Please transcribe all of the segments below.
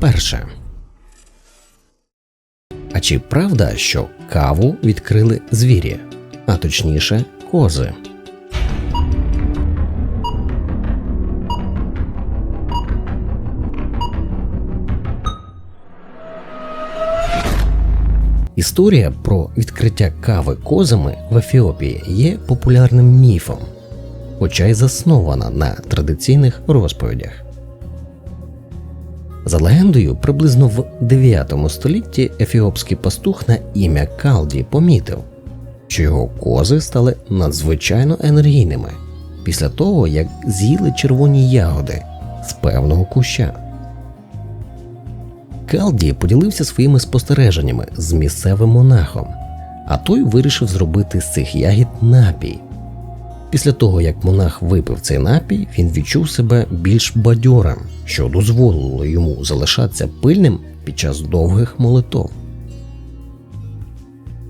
перше. А чи правда, що каву відкрили звірі, а точніше кози? Історія про відкриття кави козами в Ефіопії є популярним міфом, хоча й заснована на традиційних розповідях. За легендою, приблизно в 9 столітті ефіопський пастух на ім'я Калді помітив, що його кози стали надзвичайно енергійними після того, як з'їли червоні ягоди з певного куща. Калді поділився своїми спостереженнями з місцевим монахом, а той вирішив зробити з цих ягід напій. Після того, як монах випив цей напій, він відчув себе більш бадьорим, що дозволило йому залишатися пильним під час довгих молитов.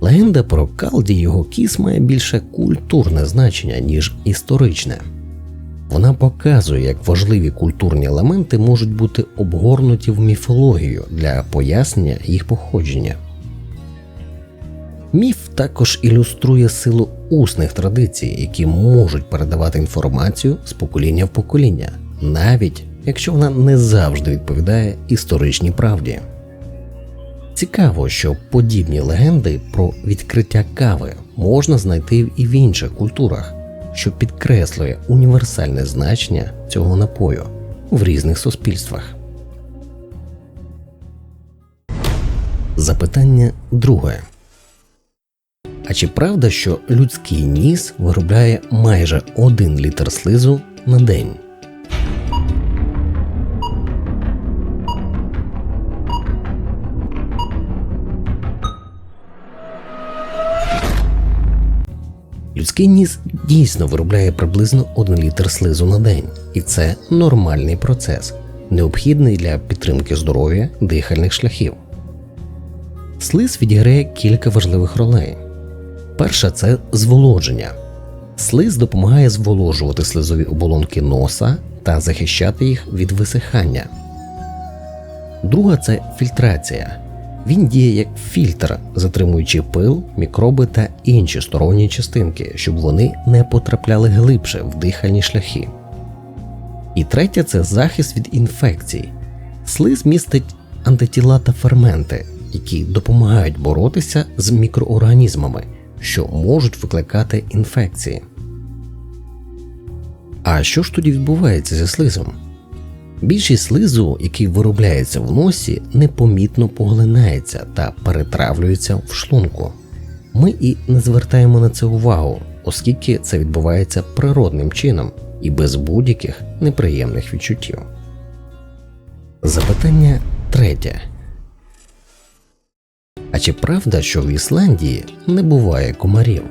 Легенда про Калді і його кіс має більше культурне значення, ніж історичне. Вона показує, як важливі культурні елементи можуть бути обгорнуті в міфологію для пояснення їх походження. Міф також ілюструє силу усних традицій, які можуть передавати інформацію з покоління в покоління, навіть якщо вона не завжди відповідає історичній правді. Цікаво, що подібні легенди про відкриття кави можна знайти і в інших культурах, що підкреслює універсальне значення цього напою в різних суспільствах. Запитання друге. А чи правда, що людський ніс виробляє майже 1 літр слизу на день? Людський ніс дійсно виробляє приблизно 1 літр слизу на день, і це нормальний процес, необхідний для підтримки здоров'я дихальних шляхів. Слиз відіграє кілька важливих ролей. Перша це зволодження. Слиз допомагає зволожувати слизові оболонки носа та захищати їх від висихання. Друга це фільтрація. Він діє як фільтр, затримуючи пил, мікроби та інші сторонні частинки, щоб вони не потрапляли глибше в дихальні шляхи. І третя це захист від інфекцій. Слиз містить антитіла та ферменти, які допомагають боротися з мікроорганізмами, що можуть викликати інфекції. А що ж тоді відбувається зі слизом? Більшість слизу, який виробляється в носі, непомітно поглинається та перетравлюється в шлунку. Ми і не звертаємо на це увагу, оскільки це відбувається природним чином і без будь-яких неприємних відчуттів. Запитання третє. А чи правда, що в Ісландії не буває комарів?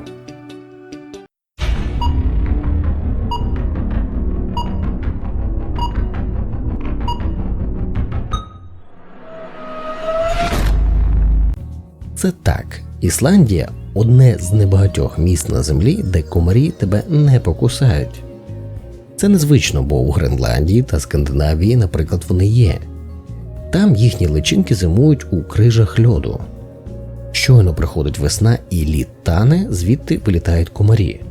Це так. Ісландія одне з небагатьох міст на землі, де комарі тебе не покусають. Це незвично, бо у Гренландії та Скандинавії, наприклад, вони є. Там їхні личинки зимують у крижах льоду. Щойно приходить весна і лід тане, звідти вилітають комарі.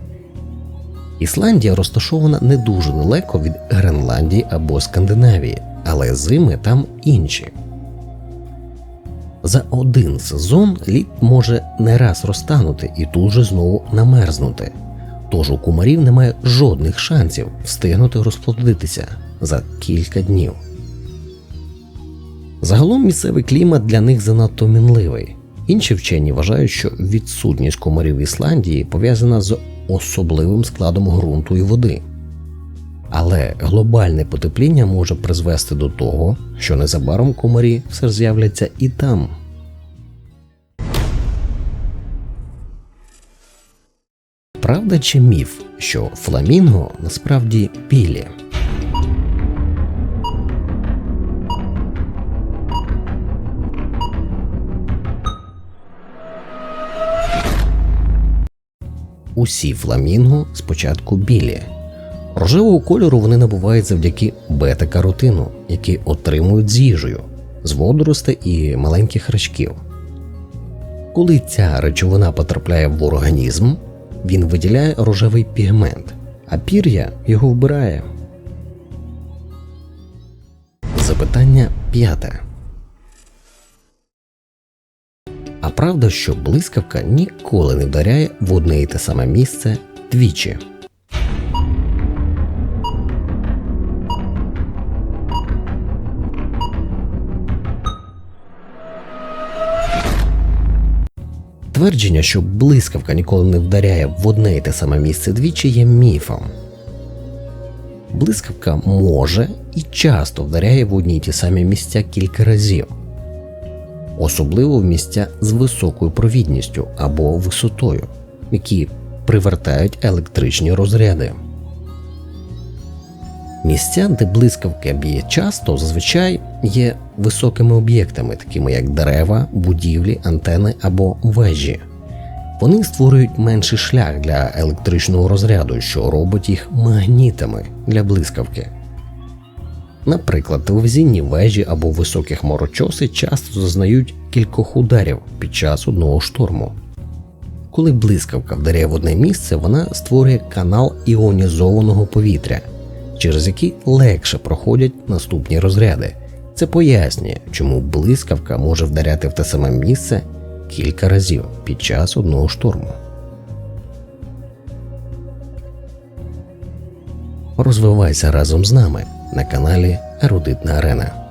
Ісландія розташована не дуже далеко від Гренландії або Скандинавії, але зими там інші. За один сезон лід може не раз розтанути і тут же знову намерзнути. Тож у кумарів немає жодних шансів встигнути розплодитися за кілька днів. Загалом місцевий клімат для них занадто мінливий. Інші вчені вважають, що відсутність комарів в Ісландії пов'язана з особливим складом ґрунту і води. Але глобальне потепління може призвести до того, що незабаром комарі все з'являться і там. Правда чи міф, що фламінго насправді білі? Усі фламінго спочатку білі. Рожевого кольору вони набувають завдяки бета-каротину, який отримують з їжею. з водоростей і маленьких рачків. Коли ця речовина потрапляє в організм, він виділяє рожевий пігмент, а пір'я його вбирає. Запитання п'яте. А правда, що блискавка ніколи не вдаряє в одне і те саме місце двічі. Твердження, що блискавка ніколи не вдаряє в одне і те саме місце двічі, є міфом. Блискавка може і часто вдаряє в одні й ті самі місця кілька разів, особливо в місця з високою провідністю або висотою, які привертають електричні розряди. Місця, де блискавка б'є часто, зазвичай є високими об'єктами, такими як дерева, будівлі, антени або вежі. Вони створюють менший шлях для електричного розряду, що робить їх магнітами для блискавки. Наприклад, телевізійні вежі або високі хмарочоси часто зазнають кількох ударів під час одного шторму. Коли блискавка вдаряє в одне місце, вона створює канал іонізованого повітря, через який легше проходять наступні розряди. Це пояснює, чому блискавка може вдаряти в те саме місце кілька разів під час одного шторму. Розвивайся разом з нами на каналі Ерудитна Арена.